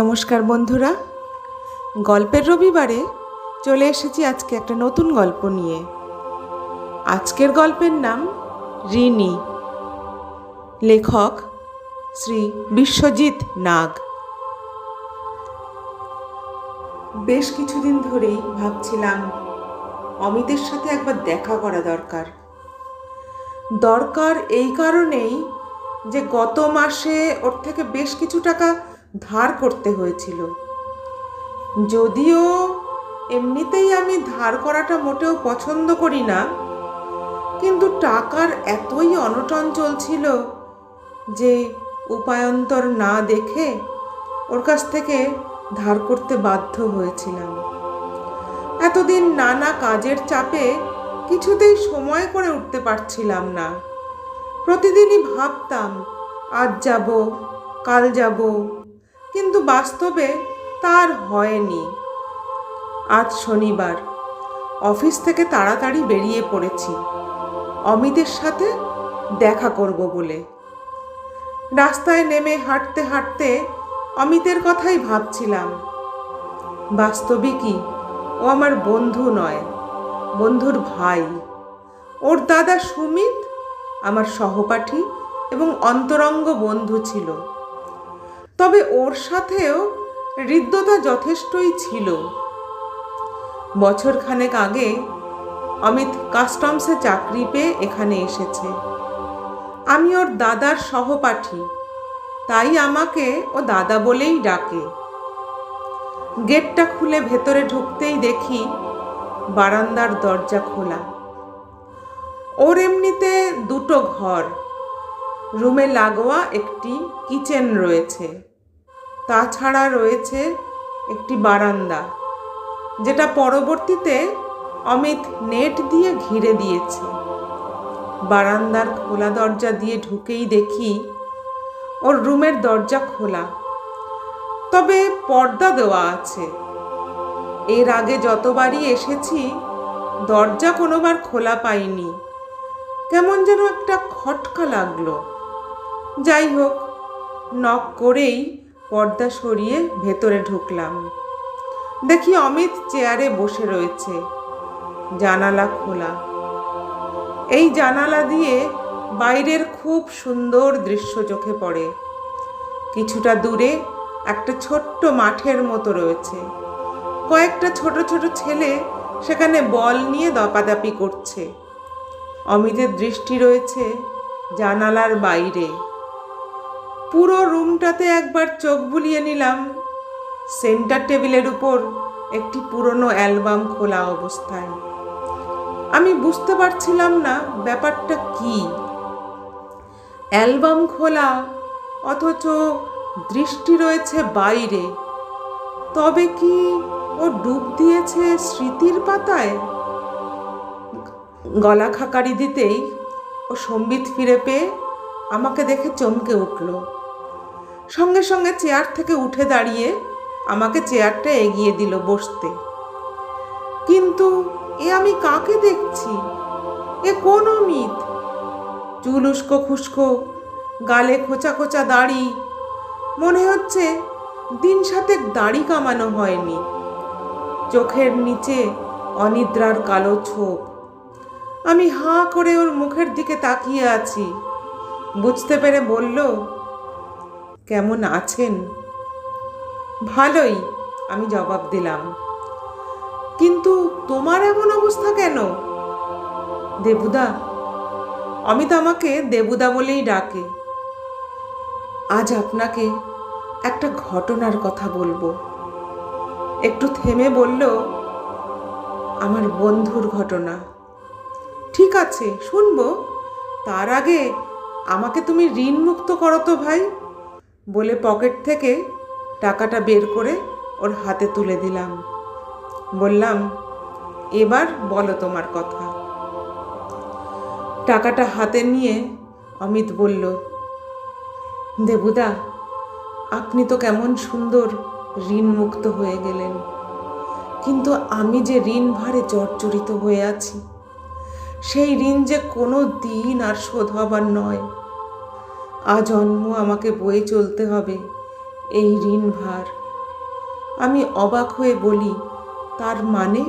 নমস্কার বন্ধুরা। গল্পের রবিবারে চলে এসেছি আজকে একটা নতুন গল্প নিয়ে। আজকের গল্পের নাম ঋণী লেখক শ্রী বিশ্বজিৎ নাগ। বেশ কিছুদিন ধরেই ভাবছিলাম অমিতের সাথে একবার দেখা করা দরকার। দরকার এই কারণেই যে গত মাসে ওর থেকে বেশ কিছু টাকা ধার করতে হয়েছিল। যদিও এমনিতেই আমি ধার করাটা মোটেও পছন্দ করি না, কিন্তু টাকার এতই অনটন চলছিল যে উপায়ন্তর না দেখে ওর কাছ থেকে ধার করতে বাধ্য হয়েছিলাম। এতদিন নানা কাজের চাপে কিছুতেই সময় করে উঠতে পারছিলাম না। প্রতিদিনই ভাবতাম, আজ যাব, কাল যাব কিন্তু বাস্তবে তার হয়নি। আজ শনিবার। অফিস থেকে তাড়াতাড়ি বেরিয়ে পড়েছি। অমিতের সাথে দেখা করব বলে। রাস্তায় নেমে হাঁটতে হাঁটতে অমিতের কথাই ভাবছিলাম। বাস্তবিকই ও আমার বন্ধু নয়, বন্ধুর ভাই। ওর দাদা সুমিত আমার সহপাঠী এবং অন্তরঙ্গ বন্ধু ছিল। তবে ওর সাথেও হৃদ্যতা যথেষ্টই ছিল। বছর খানেক আগে অমিত কাস্টমসে চাকরি পেয়ে এখানে এসেছে। আমি ওর দাদার সহপাঠী। তাই আমাকে ও দাদা বলেই ডাকে। গেটটা খুলে ভেতরে ঢুকতেই দেখি বারান্দার দরজা খোলা। ওর এমনিতে দুটো ঘর। রুমে লাগোয়া একটি কিচেন রয়েছে। তাছাড়া রয়েছে একটি বারান্দা, যেটা পরবর্তীতে অমিত নেট দিয়ে ঘিরে দিয়েছে। বারান্দার খোলা দরজা দিয়ে ঢুকেই দেখি ওর রুমের দরজা খোলা। তবে পর্দা দেওয়া আছে। এর আগে যতবারই এসেছি, দরজা কোনোবার খোলা পাইনি। কেমন যেন একটা খটকা লাগল। যাই হোক, নক করেই পর্দা সরিয়ে ভেতরে ঢুকলাম। দেখি অমিত চেয়ারে বসে রয়েছে। জানালা খোলা। এই জানালা দিয়ে বাইরের খুব সুন্দর দৃশ্য চোখে পড়ে। কিছুটা দূরে একটা ছোট্ট মাঠের মতো রয়েছে। কয়েকটা ছোট ছোট ছেলে সেখানে বল নিয়ে দপাদাপি করছে। অমিতের দৃষ্টি রয়েছে জানালার বাইরে। পুরো রুমটাতে একবার চোখ বুলিয়ে নিলাম। সেন্টার টেবিলের উপর একটি পুরনো অ্যালবাম খোলা অবস্থায়। আমি বুঝতে পারছিলাম না ব্যাপারটা কি। অ্যালবাম খোলা, অথচ দৃষ্টি রয়েছে বাইরে। তবে কি ও ডুব দিয়েছে স্মৃতির পাতায়? গলা খাকারি দিতেই ও সম্বিত ফিরে পেয়ে আমাকে দেখে চমকে উঠল। সঙ্গে সঙ্গে চেয়ার থেকে উঠে দাঁড়িয়ে আমাকে চেয়ারটা এগিয়ে দিল বসতে। কিন্তু এ আমি কাকে দেখছি? এ কোন অমিত? চুল উস্কো খুস্কো, গালে খোঁচা খোঁচা দাড়ি। মনে হচ্ছে দিন সাতেক দাড়ি কামানো হয়নি। চোখের নিচে অনিদ্রার কালো ছোপ। আমি হাঁ করে ওর মুখের দিকে তাকিয়ে আছি। বুঝতে পেরে বলল কেমন আছেন? ভালোই, আমি জবাব দিলাম। কিন্তু তোমার এমন অবস্থা কেন? দেবুদা, অমিত আমাকে দেবুদা বলেই ডাকে। আজ আপনাকে একটা ঘটনার কথা বলব। একটু থেমে বলল, আমার বন্ধুর ঘটনা। ঠিক আছে, শুনব। তার আগে আমাকে তুমি ঋণমুক্ত করো তো ভাই। বলে পকেট থেকে টাকাটা বের করে ওর হাতে তুলে দিলাম। বললাম, এবার বলো তোমার কথা। টাকাটা হাতে নিয়ে অমিত বলল, দেবুদা, আপনি তো কেমন সুন্দর ঋণ মুক্ত হয়ে গেলেন। কিন্তু আমি যে ঋণ ভারে জর্জরিত হয়ে আছি, সেই ঋণ যে কোনো দিন আর শোধ হবার নয়। আজন্ম আমাকে বয়ে চলতে হবে, এই ঋণ ভার। আমি অবাক হয়ে বলি, তার মানে?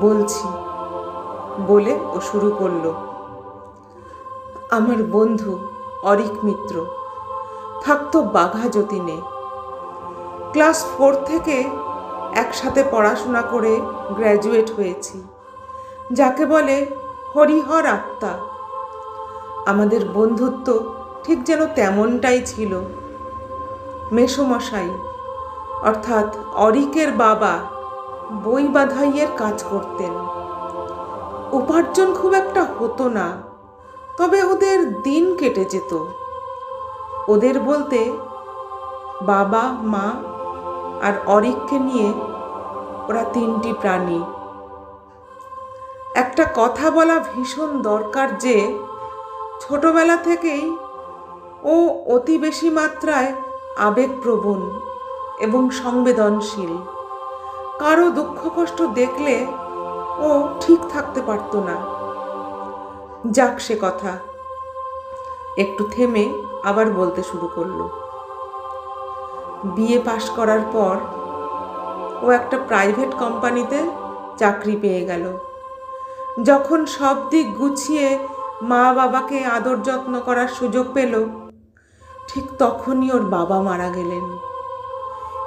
বলছি, বলে ও শুরু করল। আমার বন্ধু অরিক মিত্র, থাকতো বাঘা যতীনে। ক্লাস ফোর থেকে একসাথে পড়াশোনা করে গ্র্যাজুয়েট হয়েছি। যাকে বলে হরিহর আত্মা। আমাদের বন্ধুত্ব ঠিক যেন তেমনটাই ছিল। মেসমশাই, অর্থাৎ অরিকের বাবা বই বাধাইয়ের কাজ করতেন। উপার্জন খুব একটা হতো না, তবে ওদের দিন কেটে যেত। ওদের বলতে বাবা, মা আর অরিককে নিয়ে ওরা তিনটি প্রাণী। একটা কথা বলা ভীষণ দরকার যে ছোটবেলা থেকেই ও অতি বেশি মাত্রায় আবেগপ্রবণ এবং সংবেদনশীল। কারও দুঃখ কষ্ট দেখলে ও ঠিক থাকতে পারতো না। যাক সে কথা। একটু থেমে আবার বলতে শুরু করল। বিএ পাশ করার পর ও একটা প্রাইভেট কোম্পানিতে চাকরি পেয়ে গেল। যখন সব দিক গুছিয়ে মা বাবাকে আদর যত্ন করার সুযোগ পেল। ঠিক তখনই ওর বাবা মারা গেলেন।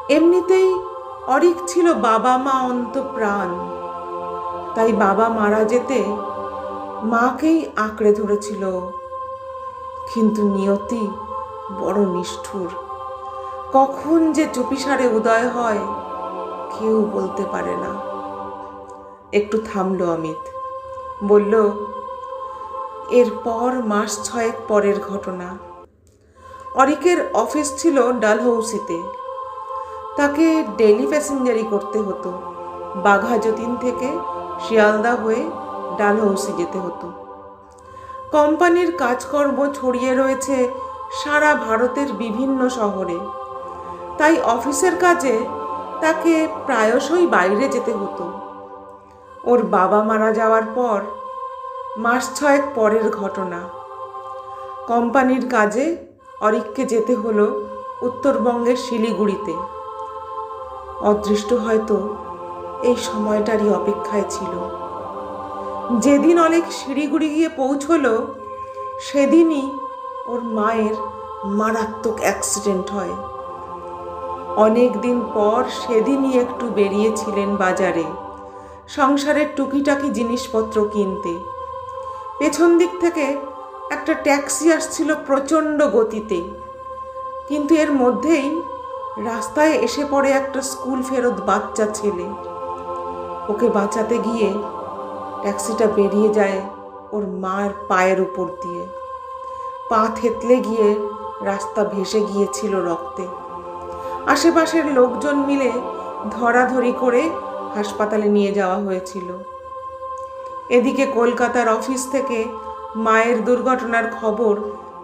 এমনিতেই অরিক ছিল বাবা মা অন্ত প্রাণ তাই বাবা মারা যেতে মাকেই আঁকড়ে ধরেছিল। কিন্তু নিয়তি বড় নিষ্ঠুর। কখন যে চুপিসারে উদয় হয়, কেউ বলতে পারে না। একটু থামলো অমিত। বলল এরপর মাস ছয়েক পরের ঘটনা। অরিকের অফিস ছিল ডালহৌসিতে। তাকে ডেলি প্যাসেঞ্জারি করতে হতো। বাঘা যতীন থেকে শিয়ালদা হয়ে ডালহৌসি যেতে হতো। কোম্পানির কাজকর্ম ছড়িয়ে রয়েছে সারা ভারতের বিভিন্ন শহরে। তাই অফিসের কাজে তাকে প্রায়শই বাইরে যেতে হতো। ওর বাবা মারা যাওয়ার পর মাস ছয়েক পরের ঘটনা। কোম্পানির কাজে অরিককে যেতে হলো উত্তরবঙ্গের শিলিগুড়িতে। অদৃষ্ট হয়তো এই সময়টারই অপেক্ষায় ছিল। যেদিন অনেক শিলিগুড়ি গিয়ে পৌঁছলো, সেদিনই ওর মায়ের মারাত্মক অ্যাক্সিডেন্ট হয়। অনেক দিন পর সেদিনই একটু বেরিয়েছিলেন বাজারে। সংসারের টুকিটাকি জিনিসপত্র কিনতে। পেছন দিক থেকে একটা ট্যাক্সি আসছিল প্রচণ্ড গতিতে। কিন্তু এর মধ্যেই রাস্তায় এসে পড়ে একটা স্কুল ফেরত বাচ্চা ছেলে। ওকে বাঁচাতে গিয়ে ট্যাক্সিটা বেরিয়ে যায় ওর মার পায়ের উপর দিয়ে। পা থেতলে গিয়ে রাস্তা ভেসে গিয়েছিল রক্তে। আশেপাশের লোকজন মিলে ধরাধরি করে হাসপাতালে নিয়ে যাওয়া হয়েছিল। এদিকে কলকাতার অফিস থেকে মায়ের দুর্ঘটনার খবর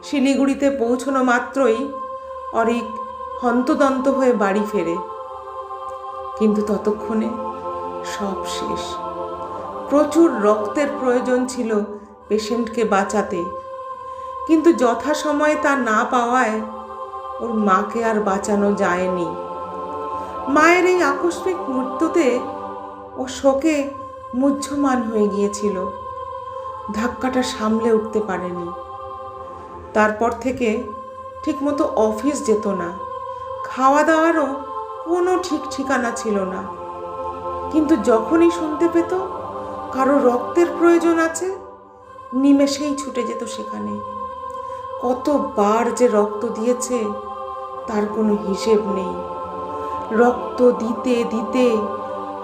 শিলিগুড়িতে পৌঁছনো মাত্রই অরিক হন্তদন্ত হয়ে বাড়ি ফেরে। কিন্তু ততক্ষণে সব শেষ। প্রচুর রক্তের প্রয়োজন ছিল পেশেন্টকে বাঁচাতে। কিন্তু যথাসময়ে তা না পাওয়ায় ওর মাকে আর বাঁচানো যায়নি। মায়ের এই আকস্মিক মৃত্যুতে ও শোকে মুহ্যমান হয়ে গিয়েছিল। ধাক্কাটা সামলে উঠতে পারেনি। তারপর থেকে ঠিকমতো অফিস যেত না। খাওয়া দাওয়ারও কোনো ঠিক ঠিকানা ছিল না। কিন্তু যখনই শুনতে পেত, কারও রক্তের প্রয়োজন আছে, নিমেষেই ছুটে যেত সেখানে। কতবার যে রক্ত দিয়েছে, তার কোনো হিসেব নেই। রক্ত দিতে দিতে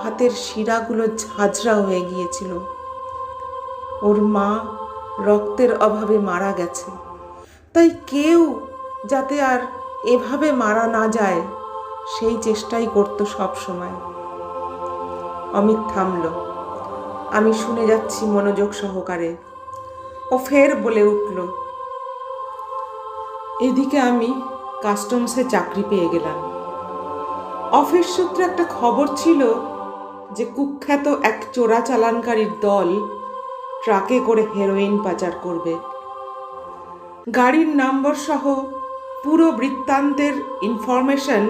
হাতের শিরাগুলো ঝাঁঝরা হয়ে গিয়েছিল। ওর মা রক্তের অভাবে মারা গেছে। তাই কেউ যাতে আর এভাবে মারা না যায়, সেই চেষ্টাই করতো সব সময়। অমিত থামল। আমি শুনে যাচ্ছি মনোযোগ সহকারে। ও ফের বলে উঠল, এদিকে আমি কাস্টমসে চাকরি পেয়ে গেলাম। অফিস সূত্রে একটা খবর ছিল যে কুখ্যাত এক চোরাচালানকারীর দল ট্রাকে করে হেরোইন পাচার করবে। গাড়ির নম্বর সহ পুরো বৃত্তান্তের ইনফরমেশন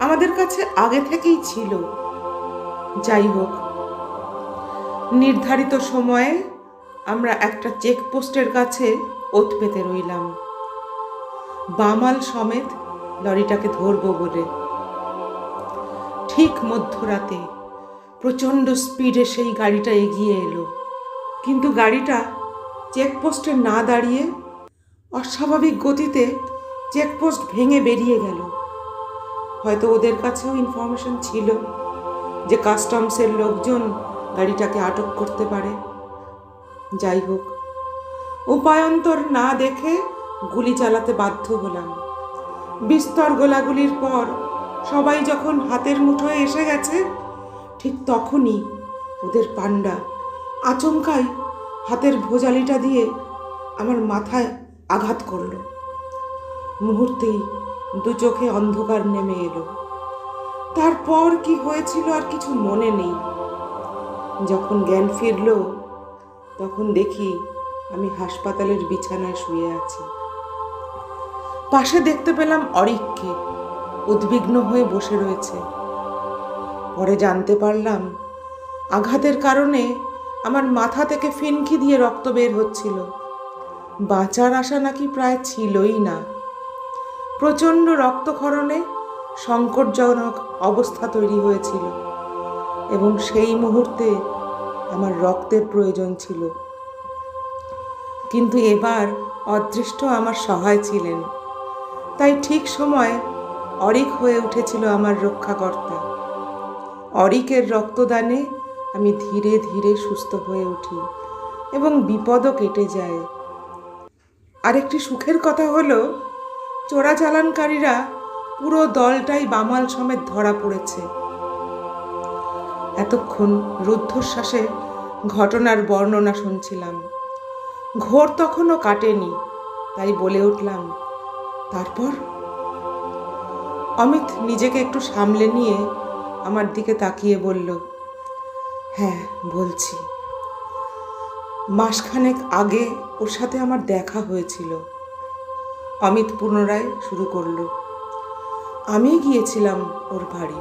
আমাদের কাছে আগে থেকেই ছিল। যাই হোক, নির্ধারিত সময়ে আমরা একটা চেকপোস্টের কাছে ওত পেতে রইলাম। বামাল সমেত লরিটাকে ধরবো বলে। ঠিক মধ্যরাতে প্রচণ্ড স্পিডে সেই গাড়িটা এগিয়ে এলো। কিন্তু গাড়িটা চেকপোস্টে না দাঁড়িয়ে অস্বাভাবিক গতিতে চেকপোস্ট ভেঙে বেরিয়ে গেল। হয়তো ওদের কাছেও ইনফরমেশন ছিল যে কাস্টমসের লোকজন গাড়িটাকে আটক করতে পারে। যাই হোক, উপায়ন্তর না দেখে গুলি চালাতে বাধ্য হলাম। বিস্তর গোলাগুলির পর সবাই যখন হাতের মুঠোয় এসে গেছে ঠিক তখনই ওদের পান্ডা আচমকাই হাতের ভোজালিটা দিয়ে আমার মাথায় আঘাত করল। মুহূর্তেই দু চোখে অন্ধকার নেমে এলো। তারপর কি হয়েছিল আর কিছু মনে নেই। যখন জ্ঞান ফিরল, তখন দেখি আমি হাসপাতালের বিছানায় শুয়ে আছি। পাশে দেখতে পেলাম অরিককে, উদ্বিগ্ন হয়ে বসে রয়েছে। পরে জানতে পারলাম, আঘাতের কারণে আমার মাথা থেকে ফিনকি দিয়ে রক্ত বের হচ্ছিল। বাঁচার আশা নাকি প্রায় ছিলই না। প্রচণ্ড রক্তক্ষরণে সংকটজনক অবস্থা তৈরি হয়েছিল এবং সেই মুহূর্তে আমার রক্তের প্রয়োজন ছিল। কিন্তু এবার অদৃষ্ট আমার সহায় ছিলেন, তাই ঠিক সময় অরিক হয়ে উঠেছিল আমার রক্ষাকর্তা। অরিকের রক্তদানে আমি ধীরে ধীরে সুস্থ হয়ে উঠি এবং বিপদও কেটে যায়। আরেকটি সুখের কথা হলো চোরাচালানকারীরা পুরো দলটাই বামাল সমেত ধরা পড়েছে। এতক্ষণ রুদ্ধশ্বাসে ঘটনার বর্ণনা শুনছিলাম। ঘোর তখনও কাটেনি, তাই বলে উঠলাম, তারপর? অমিত নিজেকে একটু সামলে নিয়ে আমার দিকে তাকিয়ে বলল হ্যাঁ বলছি। মাসখানেক আগে ওর সাথে আমার দেখা হয়েছিল। অমিত পুনরায় শুরু করল। আমি গিয়েছিলাম ওর বাড়ি,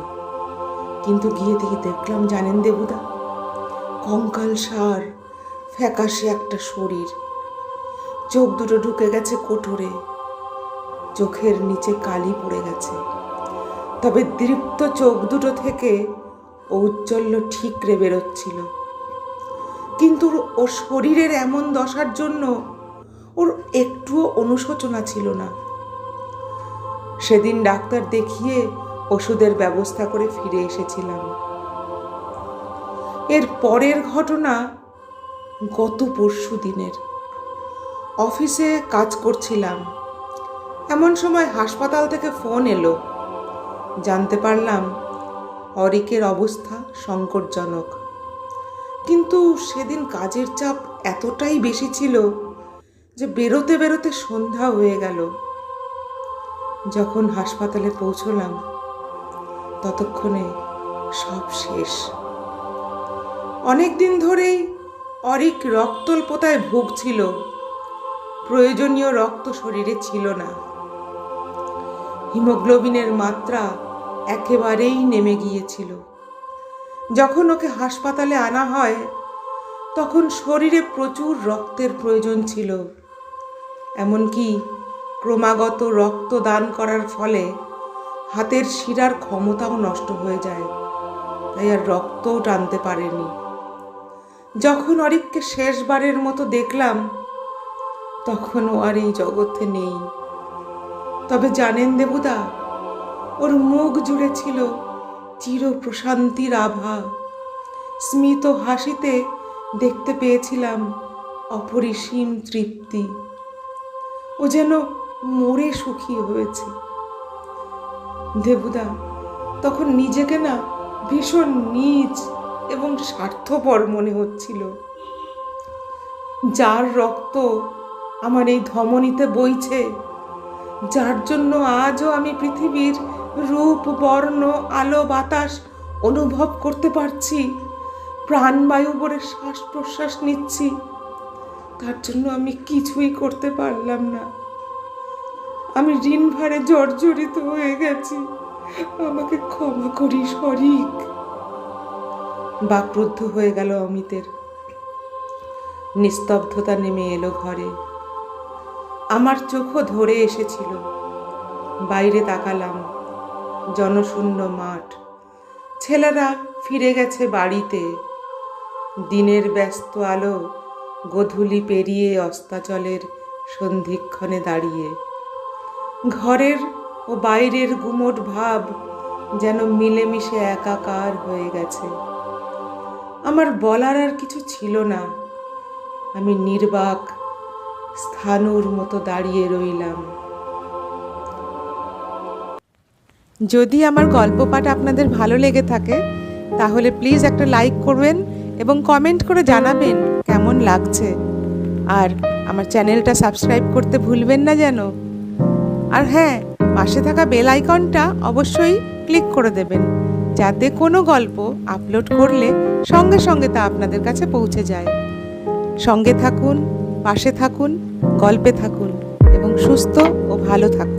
কিন্তু গিয়ে দেখি দেখলাম, জানেন দেবুদা, কঙ্কাল সার, ফ্যাকাশে একটা শরীর। চোখ দুটো ঢুকে গেছে কোঠরে চোখের নিচে কালি পড়ে গেছে। তবে দৃপ্ত চোখ দুটো থেকে ঔজ্জ্বল্য ঠিকরে বেরোচ্ছিল। কিন্তু ওর শরীরের এমন দশার জন্য ওর একটুও অনুশোচনা ছিল না। সেদিন ডাক্তার দেখিয়ে ওষুধের ব্যবস্থা করে ফিরে এসেছিলাম। এর পরের ঘটনা গত পরশু দিনের। অফিসে কাজ করছিলাম। এমন সময় হাসপাতাল থেকে ফোন এলো। জানতে পারলাম অরিকের অবস্থা সংকটজনক। কিন্তু সেদিন কাজের চাপ এতটাই বেশি ছিল যে বেরোতে বেরোতে সন্ধ্যা হয়ে গেল। যখন হাসপাতালে পৌঁছলাম, ততক্ষণে সব শেষ। অনেক দিন ধরেই অরিক রক্তল্পতায় ভুগছিল। প্রয়োজনীয় রক্ত শরীরে ছিল না। হিমোগ্লোবিনের মাত্রা একেবারেই নেমে গিয়েছিল। যখন ওকে হাসপাতালে আনা হয়, তখন শরীরে প্রচুর রক্তের প্রয়োজন ছিল। এমনকি ক্রমাগত রক্ত দান করার ফলে হাতের শিরার ক্ষমতাও নষ্ট হয়ে যায়, তাই আর রক্তও টানতে পারেনি। যখন অরিককে শেষবারের মতো দেখলাম তখন ও আর এই জগতে নেই। তবে জানেন দেবুদা ওর মুখ জুড়ে ছিল চির প্রশান্তির আভা। স্মিত হাসিতে দেখতে পেয়েছিলাম অপরিসীম তৃপ্তি। ও যেন মরে সুখী হয়েছে। দেবুদা তখন নিজেকে না ভীষণ নীচ এবং স্বার্থপর মনে হচ্ছিল। যার রক্ত আমার এই ধমনীতে বইছে যার জন্য আজও আমি পৃথিবীর রূপ, বর্ণ, আলো, বাতাস অনুভব করতে পারছি। প্রাণবায়ু ভরে শ্বাস প্রশ্বাস নিচ্ছি। তার জন্য আমি কিছুই করতে পারলাম না। আমি ঋণ ভারে জর্জরিত হয়ে গেছি। আমাকে ক্ষমা করিস, হরিক। বাকরুদ্ধ হয়ে গেল অমিতের। নিস্তব্ধতা নেমে এলো ঘরে। আমার চোখও ধরে এসেছিল। বাইরে তাকালাম, জনশূন্য মাঠ। ছেলেরা ফিরে গেছে বাড়িতে। দিনের ব্যস্ত আলো গধূলি পেরিয়ে অস্তাচলের সন্ধিক্ষণে দাঁড়িয়ে। ঘরের ও বাইরের গুমোট ভাব যেন মিলেমিশে একাকার হয়ে গেছে। আমার বলার আর কিছু ছিল না। আমি নির্বাক স্থানুর মতো দাঁড়িয়ে রইলাম। যদি আমার গল্প পাঠ আপনাদের ভালো লেগে থাকে, তাহলে প্লিজ একটা লাইক করবেন এবং কমেন্ট করে জানাবেন কেমন লাগছে। আর আমার চ্যানেলটা সাবস্ক্রাইব করতে ভুলবেন না যেন। আর হ্যাঁ পাশে থাকা বেল আইকনটা অবশ্যই ক্লিক করে দেবেন, যাতে কোনো গল্প আপলোড করলে সঙ্গে সঙ্গে তা আপনাদের কাছে পৌঁছে যায়। সঙ্গে থাকুন পাশে থাকুন গল্পে থাকুন এবং সুস্থ ও ভালো থাকুন।